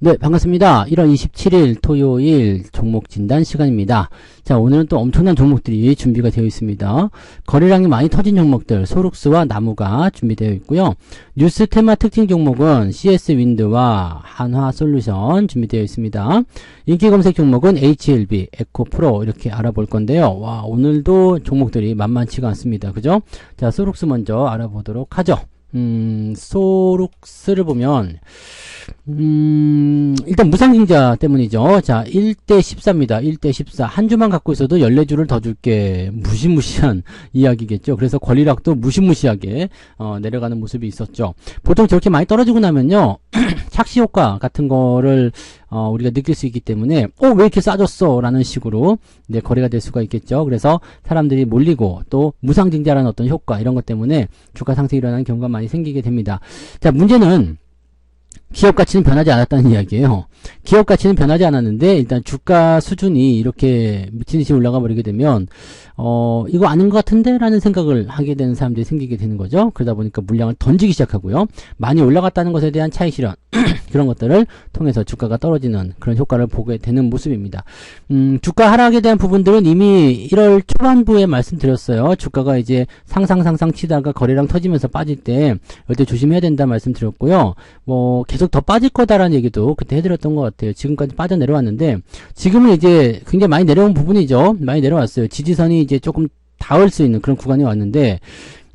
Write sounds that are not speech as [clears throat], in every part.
네, 반갑습니다. 1월 27일 토요일 종목 진단 시간입니다. 자, 오늘은 또 엄청난 종목들이 준비가 되어 있습니다. 거래량이 많이 터진 종목들, 소룩스와 나무가 준비되어 있고요. 뉴스 테마 특징 종목은 CS 윈드와 한화 솔루션 준비되어 있습니다. 인기 검색 종목은 HLB, 에코프로 이렇게 알아볼 건데요. 와, 오늘도 종목들이 만만치가 않습니다. 그죠? 자, 소룩스 먼저 알아보도록 하죠. 음, 소룩스를 보면 음, 일단 무상증자 때문이죠. 자, 1대 14입니다. 1대 14. 한 주만 갖고 있어도 14주를 더 줄게. 무시무시한 [laughs] 이야기겠죠. 그래서 권리락도 무시무시하게, 어, 내려가는 모습이 있었죠. 보통 저렇게 많이 떨어지고 나면요, [clears throat] 착시 효과 같은 거를, 어, 우리가 느낄 수 있기 때문에, 어, 왜 이렇게 싸졌어? 라는 식으로, 네, 거래가 될 수가 있겠죠. 그래서 사람들이 몰리고, 또 무상증자라는 어떤 효과, 이런 것 때문에 주가 상승이 일어나는 경우가 많이 생기게 됩니다. 자, 문제는, 기업 가치는 변하지 않았다는 [laughs] 이야기예요. 기업 가치는 변하지 않았는데 일단 주가 수준이 이렇게 미친 듯이 올라가 버리게 되면 어 이거 아닌 것 같은데 라는 생각을 하게 되는 사람들이 생기게 되는 거죠. 그러다 보니까 물량을 던지기 시작하고요. 많이 올라갔다는 것에 대한 차익 실현 [clears throat] 그런 것들을 통해서 주가가 떨어지는 그런 효과를 보게 되는 모습입니다. 음, 주가 하락에 대한 부분들은 이미 1월 초반부에 말씀드렸어요. 주가가 이제 상상 상상 치다가 거래량 터지면서 빠질 때 이때 조심해야 된다 말씀드렸고요. 뭐 계속 더 빠질 거다라는 얘기도 그때 해드렸던 것 같아요. 지금까지 빠져 내려왔는데 지금은 이제 굉장히 많이 내려온 부분이죠. 많이 내려왔어요. 지지선이 이제 조금 닿을 수 있는 그런 구간이 왔는데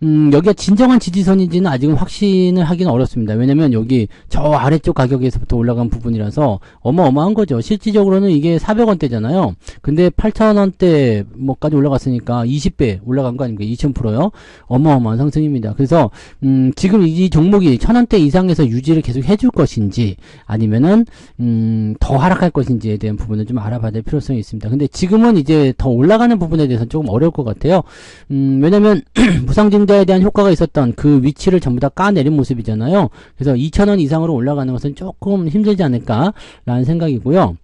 음, 여기가 진정한 지지선인지는 아직은 확신을 하기는 어렵습니다. 왜냐면 여기 저 아래쪽 가격에서부터 올라간 부분이라서 어마어마한 거죠. 실질적으로는 이게 400원대잖아요. 근데 8,000원대 뭐까지 올라갔으니까 20배 올라간 거 아닙니까? 2,000%요. 어마어마한 상승입니다. 그래서 음, 지금 이 종목이 1,000원대 이상에서 유지를 계속 해줄 것인지 아니면은 음, 더 하락할 것인지에 대한 부분을 좀 알아봐야 될 필요성이 있습니다. 근데 지금은 이제 더 올라가는 부분에 대해서는 조금 어려울 것 같아요. 음, 왜냐면 [clears throat] 무상증자 에 대한 효과가 있었던 그 위치를 전부 다 까내린 모습이잖아요. 그래서 2,000원 이상으로 올라가는 것은 조금 힘들지 않을까라는 생각이고요.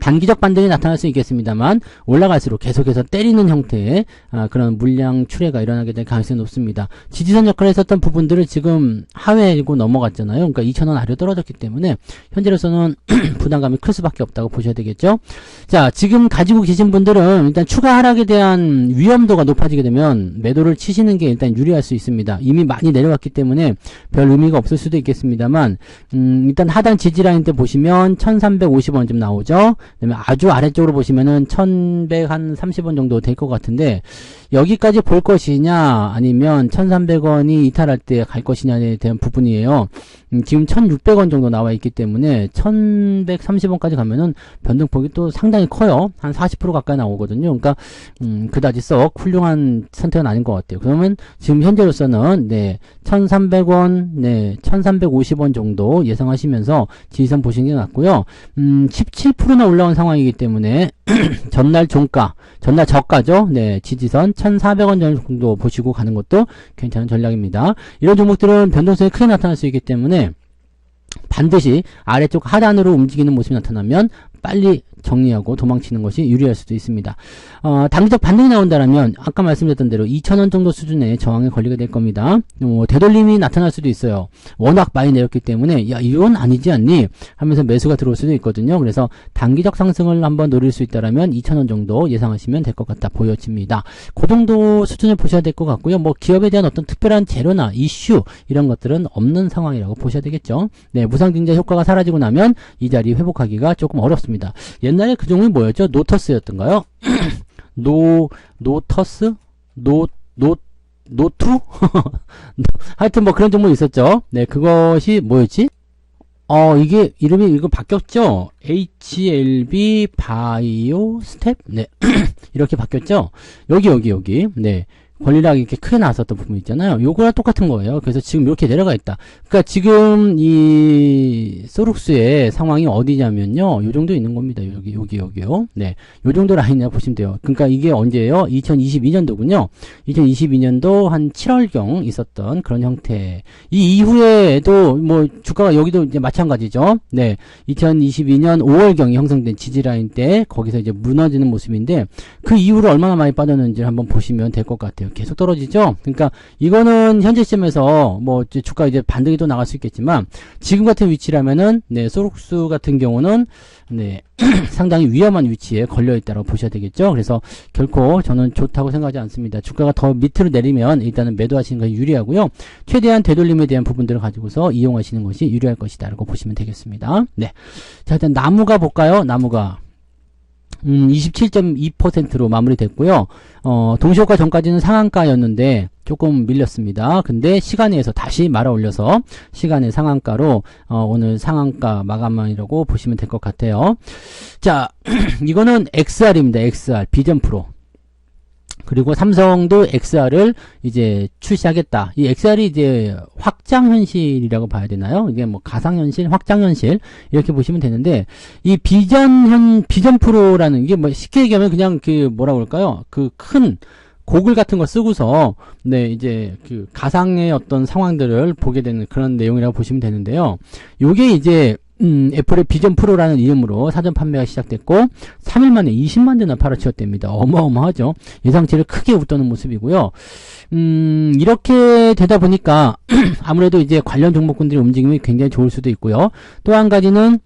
단기적 반등이 나타날 수 있겠습니다만 올라갈수록 계속해서 때리는 형태의 아, 그런 물량 출회가 일어나게 될 가능성이 높습니다. 지지선 역할을 했었던 부분들을 지금 하회고 넘어갔잖아요. 그러니까 2,000원 아래로 떨어졌기 때문에 현재로서는 [clears throat] 부담감이 클 수밖에 없다고 보셔야 되겠죠. 자, 지금 가지고 계신 분들은 일단 추가 하락에 대한 위험도가 높아지게 되면 매도를 치시는 게 일단 유리할 수 있습니다. 이미 많이 내려왔기 때문에 별 의미가 없을 수도 있겠습니다만 음, 일단 하단 지지라인 때 보시면 1,350원 좀 나오죠. 그다음에 아주 아래쪽으로 보시면은 1130원 정도 될 것 같은데 여기까지 볼 것이냐 아니면 1300원이 이탈할 때 갈 것이냐에 대한 부분이에요. 음, 지금 1600원 정도 나와 있기 때문에 1130원까지 가면은 변동폭이 또 상당히 커요. 한 40% 가까이 나오거든요. 그러니까 음, 그다지 썩 훌륭한 선택은 아닌 것 같아요. 그러면 지금 현재로서는 네 1300원, 네 1350원 정도 예상하시면서 지지선 보시는 게 낫고요. 음, 17%나 올라 온 상황이기 때문에 [clears throat] 전날 종가, 전날 저가죠. 네, 지지선 1,400원 정도 보시고 가는 것도 괜찮은 전략입니다. 이런 종목들은 변동성이 크게 나타날 수 있기 때문에 반드시 아래쪽 하단으로 움직이는 모습이 나타나면 빨리 정리하고 도망치는 것이 유리할 수도 있습니다. 어, 단기적 반등이 나온다면 아까 말씀드렸던 대로 2,000원 정도 수준의 저항에 걸리게 될 겁니다. 어, 되돌림이 나타날 수도 있어요. 워낙 많이 내렸기 때문에 야 이건 아니지 않니? 하면서 매수가 들어올 수도 있거든요. 그래서 단기적 상승을 한번 노릴 수 있다면 2,000원 정도 예상하시면 될 것 같다 보여집니다. 그 정도 수준을 보셔야 될 것 같고요. 뭐 기업에 대한 어떤 특별한 재료나 이슈 이런 것들은 없는 상황이라고 보셔야 되겠죠. 네, 무상증자 효과가 사라지고 나면 이 자리 회복하기가 조금 어렵습니다. 옛날에 그 종목이 뭐였죠? 노터스였던가요? [clears throat] 노, 노터스? 노, 노, 노투? [laughs] 하여튼 뭐 그런 종목이 있었죠. 네, 그것이 뭐였지? 어, 이게 이름이 이거 바뀌었죠? HLB 바이오 스텝? 네. [clears throat] 이렇게 바뀌었죠? 여기, 여기, 여기. 네. 권리락이 이렇게 크게 나왔었던 부분 있잖아요. 요거랑 똑같은 거예요. 그래서 지금 이렇게 내려가 있다. 그러니까 지금 이 소룩스의 상황이 어디냐면요. 요 정도 있는 겁니다. 여기 여기 여기요. 네. 요 정도 라인이라 보시면 돼요. 그러니까 이게 언제예요? 2022년도군요. 2022년도 한 7월경 있었던 그런 형태. 이 이후에도 뭐 주가가 여기도 이제 마찬가지죠. 네. 2022년 5월경에 형성된 지지 라인 때 거기서 이제 무너지는 모습인데 그 이후로 얼마나 많이 빠졌는지 한번 보시면 될 것 같아요. 계속 떨어지죠. 그러니까 이거는 현재 시점에서 뭐 이제 주가 이제 반등이 또 나갈 수 있겠지만 지금 같은 위치라면은 네 소록수 같은 경우는 네 [clears throat] 상당히 위험한 위치에 걸려 있다고 보셔야 되겠죠. 그래서 결코 저는 좋다고 생각하지 않습니다. 주가가 더 밑으로 내리면 일단은 매도하시는 것이 유리하고요. 최대한 되돌림에 대한 부분들을 가지고서 이용하시는 것이 유리할 것이다라고 보시면 되겠습니다. 네. 자, 일단 나무가 볼까요? 나무가 음, 27.2%로 마무리됐고요. 어, 동시효과 전까지는 상한가였는데 조금 밀렸습니다. 근데 시간에서 다시 말아 올려서 시간의 상한가로 어, 오늘 상한가 마감이라고 보시면 될 것 같아요. 자, [clears throat] 이거는 XR입니다. XR 비전 프로. 그리고 삼성도 XR을 이제 출시하겠다. 이 XR이 이제 확장 현실이라고 봐야 되나요? 이게 뭐 가상 현실, 확장 현실 이렇게 보시면 되는데 이 비전 현 비전 프로라는 게 뭐 쉽게 얘기하면 그냥 그 뭐라 그럴까요? 그 큰 고글 같은 거 쓰고서 네 이제 그 가상의 어떤 상황들을 보게 되는 그런 내용이라고 보시면 되는데요. 요게 이제 음, 애플의 비전 프로라는 이름으로 사전 판매가 시작됐고 3일 만에 20만 대나 팔아치웠답니다. 어마어마하죠. 예상치를 크게 웃도는 모습이고요. 음, 이렇게 되다 보니까 [clears throat] 아무래도 이제 관련 종목군들의 움직임이 굉장히 좋을 수도 있고요. 또 한 가지는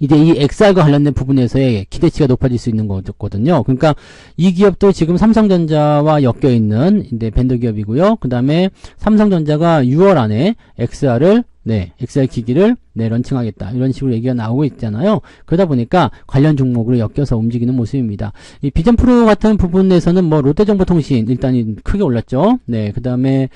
이제 이 XR과 관련된 부분에서의 기대치가 높아질 수 있는 거거든요. 그러니까 이 기업도 지금 삼성전자와 엮여 있는 이제 밴드 기업이고요. 그 다음에 삼성전자가 6월 안에 XR을 네, XR 기기를 네, 런칭하겠다. 이런 식으로 얘기가 나오고 있잖아요. 그러다 보니까 관련 종목으로 엮여서 움직이는 모습입니다. 이 비전 프로 같은 부분에서는 뭐 롯데정보통신 일단 크게 올랐죠. 네, 그 다음에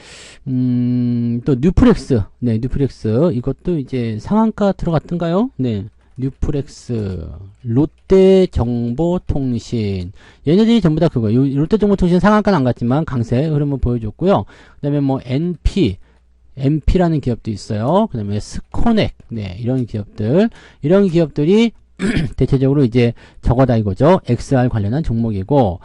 음, 또 뉴프렉스, 네, 뉴프렉스 이것도 이제 상한가 들어갔던가요? 네. 뉴프렉스, 롯데정보통신 얘네들이 전부 다 그거예요. 롯데정보통신 상한가는 안 갔지만 강세 흐름을 보여줬고요. 그 다음에 뭐 NP, MP라는 기업도 있어요. 그 다음에 스코넥, 네, 이런 기업들. 이런 기업들이 [clears throat] 대체적으로 이제 저거다 이거죠. XR 관련한 종목이고,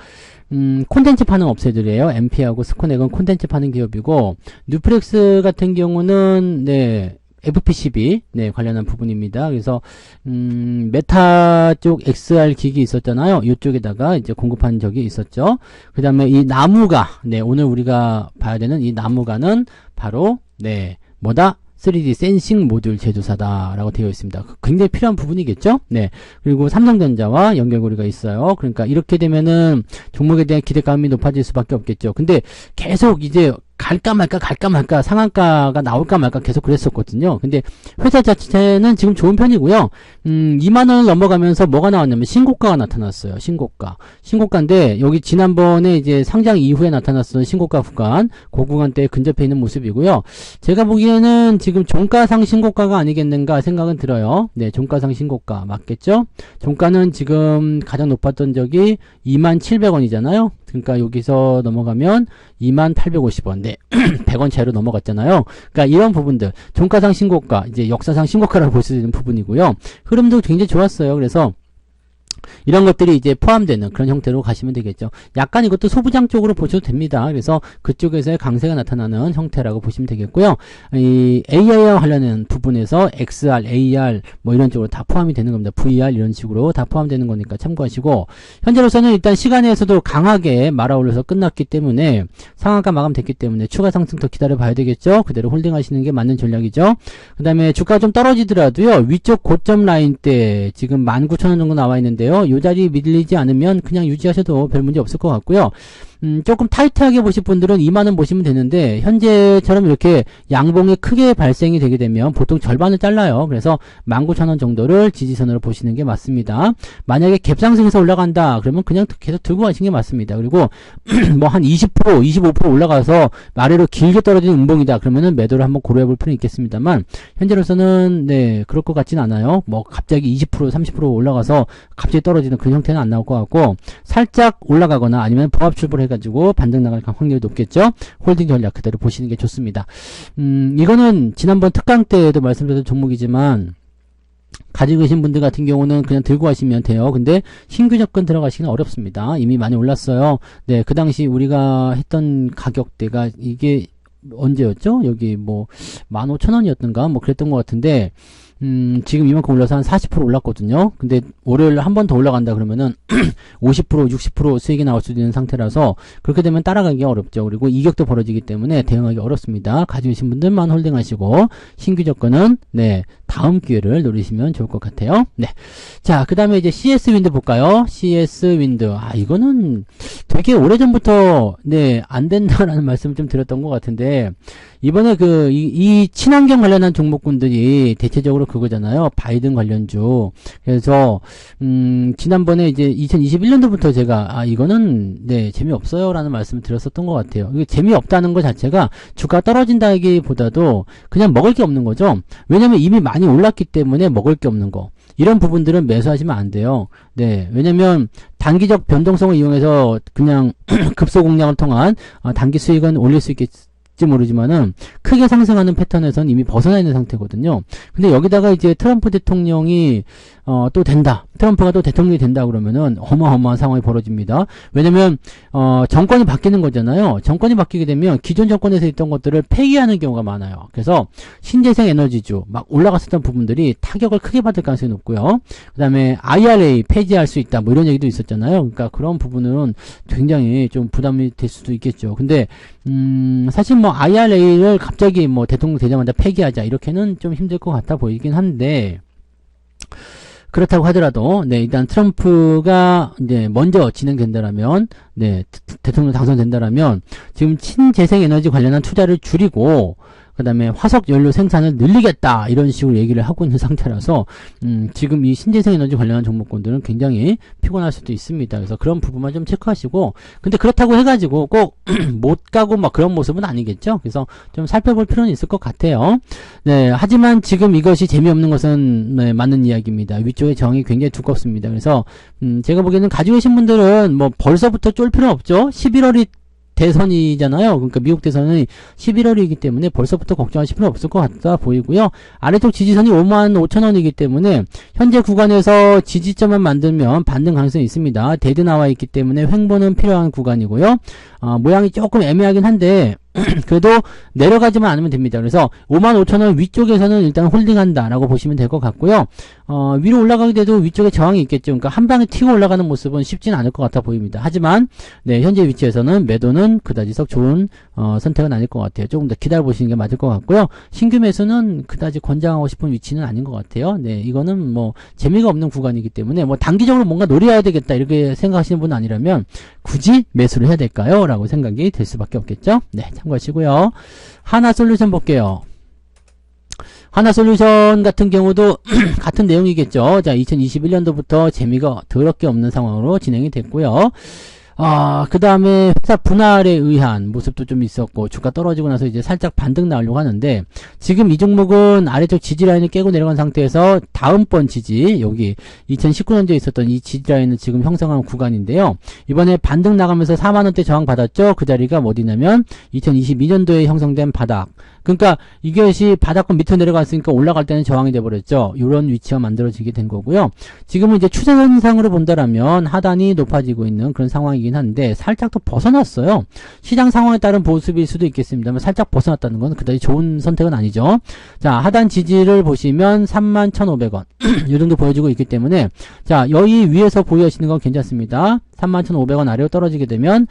음, 콘텐츠 파는 업체들이에요. MP하고 스코넥은 콘텐츠 파는 기업이고, 뉴프렉스 같은 경우는, 네, FPCB 네 관련한 부분입니다. 그래서 음, 메타 쪽 XR 기기 있었잖아요. 이쪽에다가 이제 공급한 적이 있었죠. 그 다음에 이 나무가 네 오늘 우리가 봐야 되는 이 나무가는 바로 네 뭐다 3D 센싱 모듈 제조사다라고 되어 있습니다. 굉장히 필요한 부분이겠죠? 네. 그리고 삼성전자와 연결고리가 있어요. 그러니까 이렇게 되면은 종목에 대한 기대감이 높아질 수밖에 없겠죠. 근데 계속 이제 갈까 말까 갈까 말까 상한가가 나올까 말까 계속 그랬었거든요. 근데 회사 자체는 지금 좋은 편이고요. 음, 2만 원을 넘어가면서 뭐가 나왔냐면 신고가가 나타났어요. 신고가. 신고가인데 여기 지난번에 이제 상장 이후에 나타났던 신고가 구간, 그 구간대에 근접해 있는 모습이고요. 제가 보기에는 지금 종가상 신고가가 아니겠는가 생각은 들어요. 네, 종가상 신고가 맞겠죠? 종가는 지금 가장 높았던 적이 2만 700원이잖아요. 그러니까 여기서 넘어가면 2850원. 네. [clears throat] 100원 차이로 넘어갔잖아요. 그러니까 이런 부분들 종가상 신고가, 이제 역사상 신고가라고 볼 수 있는 부분이고요. 흐름도 굉장히 좋았어요. 그래서 이런 것들이 이제 포함되는 그런 형태로 가시면 되겠죠. 약간 이것도 소부장 쪽으로 보셔도 됩니다. 그래서 그쪽에서의 강세가 나타나는 형태라고 보시면 되겠고요. 이 AI와 관련된 부분에서 XR, AR 뭐 이런 쪽으로 다 포함이 되는 겁니다. VR 이런 식으로 다 포함되는 거니까 참고하시고 현재로서는 일단 시간에서도 강하게 말아올려서 끝났기 때문에 상한가 마감됐기 때문에 추가 상승 더 기다려 봐야 되겠죠. 그대로 홀딩하시는 게 맞는 전략이죠. 그 다음에 주가 좀 떨어지더라도요. 위쪽 고점 라인 때 지금 19,000원 정도 나와 있는데 요. 요 자리 밀리지 않으면 그냥 유지하셔도 별 문제 없을 것 같고요. 음, 조금 타이트하게 보실 분들은 2만원 보시면 되는데 현재처럼 이렇게 양봉이 크게 발생이 되게 되면 보통 절반을 잘라요. 그래서 19,000원 정도를 지지선으로 보시는 게 맞습니다. 만약에 갭상승해서 올라간다 그러면 그냥 계속 들고 가시는 게 맞습니다. 그리고 [clears throat] 뭐 한 20% 25% 올라가서 아래로 길게 떨어지는 음봉이다 그러면은 매도를 한번 고려해 볼 필요는 있겠습니다만 현재로서는 네 그럴 것 같진 않아요. 뭐 갑자기 20% 30% 올라가서 갑자기 떨어지는 그런 형태는 안 나올 것 같고 살짝 올라가거나 아니면 보합 출발해가 해가지고 반등 나갈 확률이 높겠죠. 홀딩 전략 그대로 보시는 게 좋습니다. 음, 이거는 지난번 특강 때에도 말씀드렸던 종목이지만 가지고 계신 분들 같은 경우는 그냥 들고 가시면 돼요. 근데 신규 접근 들어가시기는 어렵습니다. 이미 많이 올랐어요. 네, 그 당시 우리가 했던 가격대가 이게 언제였죠? 여기 뭐 15,000원이었던가 뭐 그랬던 것 같은데 음, 지금 이만큼 올라서 한 40% 올랐거든요. 근데 월요일 한 번 더 올라간다 그러면은 [clears throat] 50% 60% 수익이 나올 수 있는 상태라서 그렇게 되면 따라가기가 어렵죠. 그리고 이격도 벌어지기 때문에 대응하기 어렵습니다. 가지고 계신 분들만 홀딩하시고 신규 접근은 네 다음 기회를 노리시면 좋을 것 같아요. 네. 자, 그 다음에 이제 CS 윈드 볼까요? CS 윈드. 아, 이거는 되게 오래 전부터 네안 된다라는 [laughs] 말씀을 좀 드렸던 것 같은데 이번에 그, 이, 이, 친환경 관련한 종목군들이 대체적으로 그거잖아요. 바이든 관련주. 그래서, 음, 지난번에 이제 2021년도부터 제가, 아, 이거는, 네, 재미없어요. 라는 말씀을 드렸었던 것 같아요. 이게 재미없다는 것 자체가 주가 떨어진다기 보다도 그냥 먹을 게 없는 거죠. 왜냐면 이미 많이 올랐기 때문에 먹을 게 없는 거. 이런 부분들은 매수하시면 안 돼요. 네. 왜냐면 단기적 변동성을 이용해서 그냥 [clears throat] 급소 공략을 통한 어, 단기 수익은 올릴 수 있겠, 지 모르지만은 크게 상승하는 패턴에서는 이미 벗어나 있는 상태거든요. 근데 여기다가 이제 트럼프 대통령이 어, 또 된다. 트럼프가 또 대통령이 된다 그러면은 어마어마한 상황이 벌어집니다. 왜냐면 어, 정권이 바뀌는 거잖아요. 정권이 바뀌게 되면 기존 정권에서 있던 것들을 폐기하는 경우가 많아요. 그래서 신재생 에너지주 막 올라갔었던 부분들이 타격을 크게 받을 가능성이 높고요. 그다음에 IRA 폐지할 수 있다. 뭐 이런 얘기도 있었잖아요. 그러니까 그런 부분은 굉장히 좀 부담이 될 수도 있겠죠. 근데 음, 사실 뭐 IRA를 갑자기 뭐 대통령 되자마자 폐기하자 이렇게는 좀 힘들 것 같아 보이긴 한데 그렇다고 하더라도 네 일단 트럼프가 이제 먼저 진행된다라면 네 대통령 당선된다라면 지금 친재생 에너지 관련한 투자를 줄이고 그 다음에 화석 연료 생산을 늘리겠다 이런 식으로 얘기를 하고 있는 [laughs] 상태라서 음, 지금 이 신재생 에너지 관련한 종목군들은 굉장히 피곤할 수도 있습니다. 그래서 그런 부분만 좀 체크하시고 근데 그렇다고 해가지고 꼭 [clears throat] 못 가고 막 그런 모습은 아니겠죠. 그래서 좀 살펴볼 필요는 있을 것 같아요. 네, 하지만 지금 이것이 재미없는 것은 네, 맞는 이야기입니다. 위쪽에 정이 굉장히 두껍습니다. 그래서 음, 제가 보기에는 가지고 계신 분들은 뭐 벌써부터 쫄 필요 없죠. 11월이 대선이잖아요. 그러니까 미국 대선은 11월이기 때문에 벌써부터 걱정하실 필요 없을 것 같다 보이고요. 아래쪽 지지선이 5만 5천 원이기 때문에 현재 구간에서 지지점만 만들면 반등 가능성이 있습니다. 데드 나와 있기 때문에 횡보는 필요한 구간이고요. 어, 모양이 조금 애매하긴 한데 [clears throat] 그래도 내려가지만 않으면 됩니다. 그래서 55,000원 위쪽에서는 일단 홀딩한다라고 보시면 될 것 같고요. 어, 위로 올라가게 돼도 위쪽에 저항이 있겠죠. 그러니까 한 방에 튀고 올라가는 모습은 쉽지는 않을 것 같아 보입니다. 하지만 네, 현재 위치에서는 매도는 그다지석 좋은 어, 선택은 아닐 것 같아요. 조금 더 기다려 보시는 게 맞을 것 같고요. 신규 매수는 그다지 권장하고 싶은 위치는 아닌 것 같아요. 네, 이거는 뭐 재미가 없는 구간이기 때문에 뭐 단기적으로 뭔가 노려야 되겠다 이렇게 생각하시는 분 아니라면 굳이 매수를 해야 될까요? 라고 생각이 될 수밖에 없겠죠. 네, 참고하시고요. 하나 솔루션 볼게요. 하나 솔루션 같은 경우도 [clears throat] 같은 내용이겠죠. 자, 2021년도부터 재미가 더럽게 없는 상황으로 진행이 됐고요. 아, 그 다음에 회사 분할에 의한 모습도 좀 있었고, 주가 떨어지고 나서 이제 살짝 반등 나오려고 하는데, 지금 이 종목은 아래쪽 지지라인을 깨고 내려간 상태에서 다음번 지지, 여기 2019년도에 있었던 이 지지라인을 지금 형성한 구간인데요. 이번에 반등 나가면서 4만원대 저항 받았죠? 그 자리가 어디냐면, 2022년도에 형성된 바닥. 그러니까 이것이 바닥권 밑으로 내려갔으니까 올라갈 때는 저항이 돼버렸죠. 이런 위치가 만들어지게 된 거고요. 지금은 이제 추세선상으로 본다라면 하단이 높아지고 있는 그런 상황이긴 한데 살짝 더 벗어났어요. 시장 상황에 따른 보습일 수도 있겠습니다만 살짝 벗어났다는 건 그다지 좋은 선택은 아니죠. 자 하단 지지를 보시면 31,500원 이 [clears throat] 정도 보여주고 있기 때문에 자 여기 위에서 보여지는 건 괜찮습니다. 31,500원 아래로 떨어지게 되면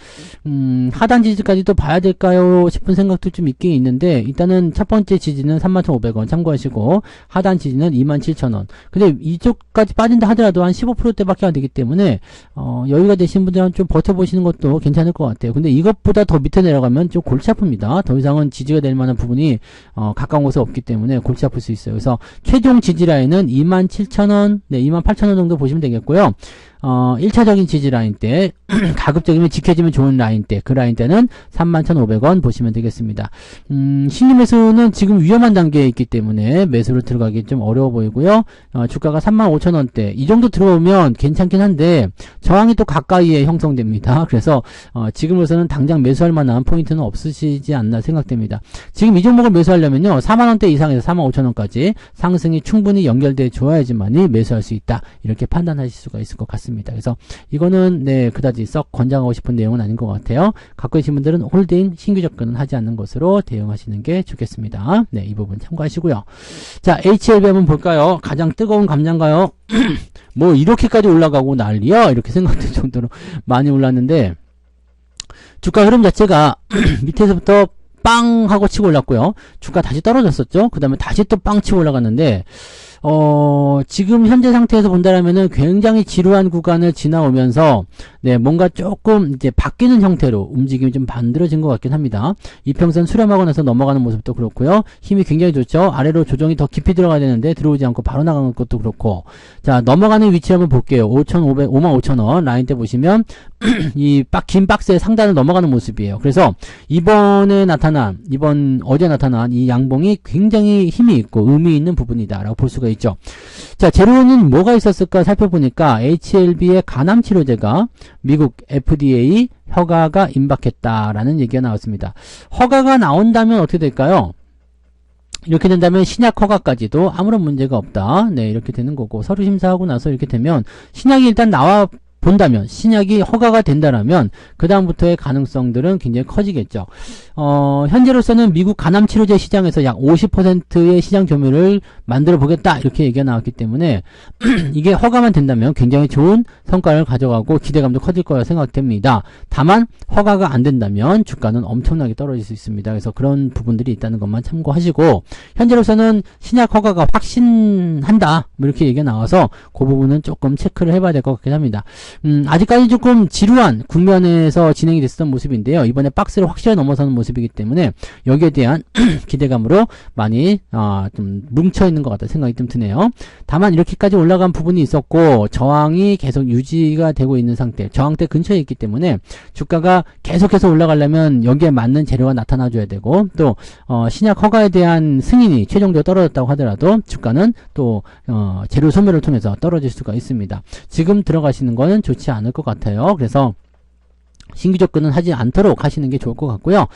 음, 하단 지지까지도 봐야 될까요? 싶은 생각도 좀 있긴 있는데 일단은 첫 번째 지지는 31,500원 참고하시고 하단 지지는 27,000원. 근데 이쪽까지 빠진다 하더라도 한 15%대밖에 안 되기 때문에 어, 여유가 되신 분들은 좀 버텨보시는 것도 괜찮을 것 같아요. 근데 이것보다 더 밑에 내려가면 좀 골치 아픕니다. 더 이상은 지지가 될 만한 부분이 어, 가까운 곳에 없기 때문에 골치 아플 수 있어요. 그래서 최종 지지 라인은 27,000원 네, 28,000원 정도 보시면 되겠고요 어, 1차적인 지지 라인 때, [clears throat] 가급적이면 지켜지면 좋은 라인 때, 그 라인 때는 31,500원 보시면 되겠습니다. 음, 신규 매수는 지금 위험한 단계에 있기 때문에 매수를 들어가기 좀 어려워 보이고요. 어, 주가가 35,000원대, 이 정도 들어오면 괜찮긴 한데, 저항이 또 가까이에 형성됩니다. [laughs] 그래서, 어, 지금으로서는 당장 매수할 만한 포인트는 없으시지 않나 생각됩니다. 지금 이 종목을 매수하려면요, 4만원대 이상에서 45,000원까지 상승이 충분히 연결돼 줘야지만이 매수할 수 있다. 이렇게 판단하실 수가 있을 것 같습니다. 그래서 이거는 네 그다지 썩 권장하고 싶은 내용은 아닌 것 같아요. 갖고 계신 분들은 홀딩 신규 접근은 하지 않는 것으로 대응하시는 게 좋겠습니다. 네, 이 부분 참고하시고요. 자, HLB 한번 볼까요? 가장 뜨거운 감자인가요? [clears throat] 뭐 이렇게까지 올라가고 난리야? 이렇게 생각될 정도로 [laughs] 많이 올랐는데 주가 흐름 자체가 [clears throat] 밑에서부터 빵 하고 치고 올랐고요. 주가 다시 떨어졌었죠. 그 다음에 다시 또 빵 치고 올라갔는데 어, 지금 현재 상태에서 본다면은 굉장히 지루한 구간을 지나오면서 네, 뭔가 조금 이제 바뀌는 형태로 움직임이 좀 만들어진 것 같긴 합니다. 이평선 수렴하고 나서 넘어가는 모습도 그렇고요. 힘이 굉장히 좋죠. 아래로 조정이 더 깊이 들어가야 되는데 들어오지 않고 바로 나가는 것도 그렇고. 자, 넘어가는 위치 한번 볼게요. 5,500, 55,000원 라인 때 보시면 [clears throat] 이 긴 박스의 상단을 넘어가는 모습이에요. 그래서 이번에 나타난, 이번 어제 나타난 이 양봉이 굉장히 힘이 있고 의미 있는 부분이다라고 볼 수가 있 죠. 자, 재료는 뭐가 있었을까 살펴보니까 HLB의 간암 치료제가 미국 FDA 허가가 임박했다라는 얘기가 나왔습니다. 허가가 나온다면 어떻게 될까요? 이렇게 된다면 신약 허가까지도 아무런 문제가 없다. 네, 이렇게 되는 거고 서류 심사하고 나서 이렇게 되면 신약이 일단 나와 본다면 신약이 허가가 된다라면 그 다음부터의 가능성들은 굉장히 커지겠죠. 어, 현재로서는 미국 간암 치료제 시장에서 약 50%의 시장 점유율을 만들어 보겠다 이렇게 얘기가 나왔기 때문에 [clears throat] 이게 허가만 된다면 굉장히 좋은 성과를 가져가고 기대감도 커질 거라 생각됩니다. 다만 허가가 안 된다면 주가는 엄청나게 떨어질 수 있습니다. 그래서 그런 부분들이 있다는 것만 참고하시고 현재로서는 신약 허가가 확신한다 뭐 이렇게 얘기가 나와서 그 부분은 조금 체크를 해봐야 될 것 같긴 합니다. 음, 아직까지 조금 지루한 국면에서 진행이 됐었던 모습인데요. 이번에 박스를 확실히 넘어서는 모습이기 때문에 여기에 대한 [clears throat] 기대감으로 많이 어, 좀 뭉쳐 있는 것 같다 생각이 좀 드네요. 다만 이렇게까지 올라간 부분이 있었고 저항이 계속 유지가 되고 있는 상태, 저항대 근처에 있기 때문에 주가가 계속해서 올라가려면 여기에 맞는 재료가 나타나줘야 되고 또 어, 신약 허가에 대한 승인이 최종적으로 떨어졌다고 하더라도 주가는 또 어, 재료 소멸을 통해서 떨어질 수가 있습니다. 지금 들어가시는 거는 좋지 않을 것 같아요. 그래서 신규 접근은 하지 않도록 하시는 게 좋을 것 같고요.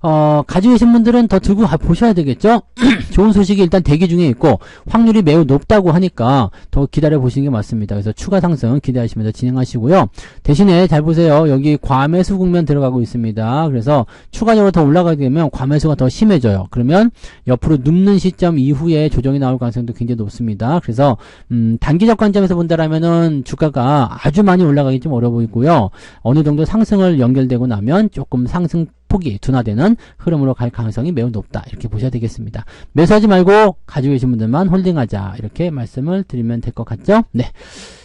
어, 가지고 계신 분들은 더 들고 가 보셔야 되겠죠? [clears throat] 좋은 소식이 일단 대기 중에 있고 확률이 매우 높다고 하니까 더 기다려 보시는 게 맞습니다. 그래서 추가 상승 기대하시면서 진행하시고요. 대신에 잘 보세요. 여기 과매수 국면 들어가고 있습니다. 그래서 추가적으로 더 올라가게 되면 과매수가 더 심해져요. 그러면 옆으로 눕는 시점 이후에 조정이 나올 가능성도 굉장히 높습니다. 그래서 음, 단기적 관점에서 본다라면은 주가가 아주 많이 올라가기 좀 어려 보이고요. 어느 정도 상승 을 연결되고 나면 조금 상승 폭이 둔화되는 흐름으로 갈 가능성이 매우 높다. 이렇게 보셔야 되겠습니다. 매수하지 말고 가지고 계신 분들만 홀딩하자. 이렇게 말씀을 드리면 될 것 같죠? 네.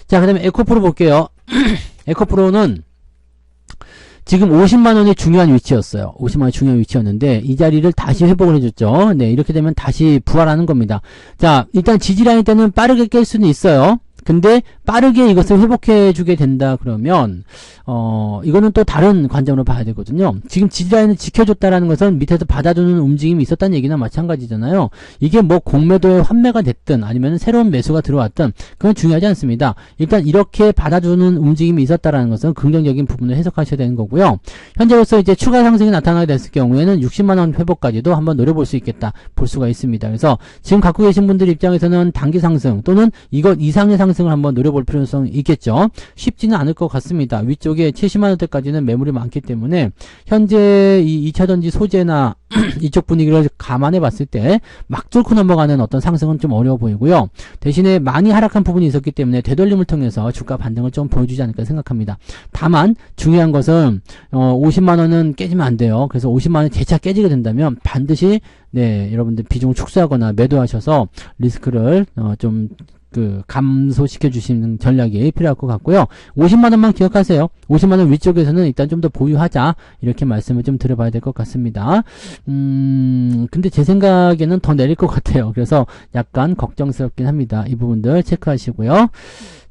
자, 그 다음에 에코프로 볼게요. [clears throat] 에코프로는 지금 50만원이 중요한 위치였어요. 50만원이 중요한 위치였는데, 이 자리를 다시 회복을 해줬죠. 네, 이렇게 되면 다시 부활하는 겁니다. 자, 일단 지지라인 때는 빠르게 깰 수는 있어요. 근데 빠르게 이것을 회복해 주게 된다 그러면 어 이거는 또 다른 관점으로 봐야 되거든요. 지금 지지라인을 지켜줬다라는 것은 밑에서 받아주는 움직임이 있었다는 얘기나 마찬가지잖아요. 이게 뭐 공매도의 환매가 됐든 아니면 새로운 매수가 들어왔든 그건 중요하지 않습니다. 일단 이렇게 받아주는 움직임이 있었다라는 것은 긍정적인 부분을 해석하셔야 되는 거고요. 현재로서 이제 추가 상승이 나타나게 됐을 경우에는 60만 원 회복까지도 한번 노려볼 수 있겠다 볼 수가 있습니다. 그래서 지금 갖고 계신 분들 입장에서는 단기 상승 또는 이것 이상의 상승 을 한번 노려볼 필요성이 있겠죠. 쉽지는 않을 것 같습니다. 위쪽 이쪽에 70만원대까지는 매물이 많기 때문에 현재 이 2차전지 소재나 [clears throat] 이쪽 분위기를 감안해 봤을 때 막 뚫고 넘어가는 어떤 상승은 좀 어려워 보이고요. 대신에 많이 하락한 부분이 있었기 때문에 되돌림을 통해서 주가 반등을 좀 보여주지 않을까 생각합니다. 다만 중요한 것은 어 50만원은 깨지면 안 돼요. 그래서 50만원 재차 깨지게 된다면 반드시 네 여러분들 비중을 축소하거나 매도하셔서 리스크를 어 좀 그 감소시켜 주시는 전략이 필요할 것 같고요. 50만 원만 기억하세요. 50만 원 위쪽에서는 일단 좀 더 보유하자 이렇게 말씀을 좀 드려봐야 될 것 같습니다. 음 근데 제 생각에는 더 내릴 것 같아요. 그래서 약간 걱정스럽긴 합니다. 이 부분들 체크하시고요.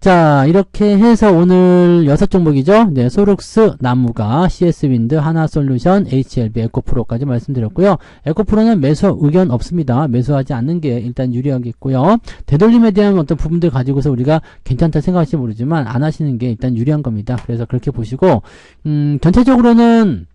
자, 이렇게 해서 오늘 여섯 종목이죠. 네, 소룩스, 나무가, CS윈드, 하나솔루션, HLB, 에코프로까지 말씀드렸고요. 에코프로는 매수 의견 없습니다. 매수하지 않는 게 일단 유리하겠고요. 되돌림에 대한 어떤 부분들 가지고서 우리가 괜찮다 생각하실지 모르지만 안 하시는 게 일단 유리한 겁니다. 그래서 그렇게 보시고, 음, 전체적으로는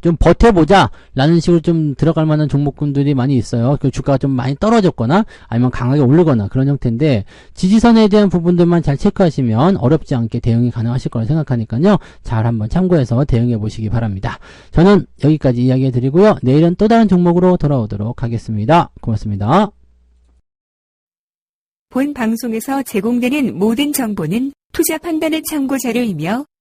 좀 버텨보자 라는 식으로 좀 들어갈 만한 종목군들이 많이 있어요. 그 주가가 좀 많이 떨어졌거나 아니면 강하게 오르거나 그런 형태인데 지지선에 대한 부분들만 잘 체크하시면 어렵지 않게 대응이 가능하실 거라 생각하니까요. 잘 한번 참고해서 대응해 보시기 바랍니다. 저는 여기까지 이야기해 드리고요. 내일은 또 다른 종목으로 돌아오도록 하겠습니다. 고맙습니다. 본 방송에서 제공되는 모든 정보는 투자 판단의 참고 자료이며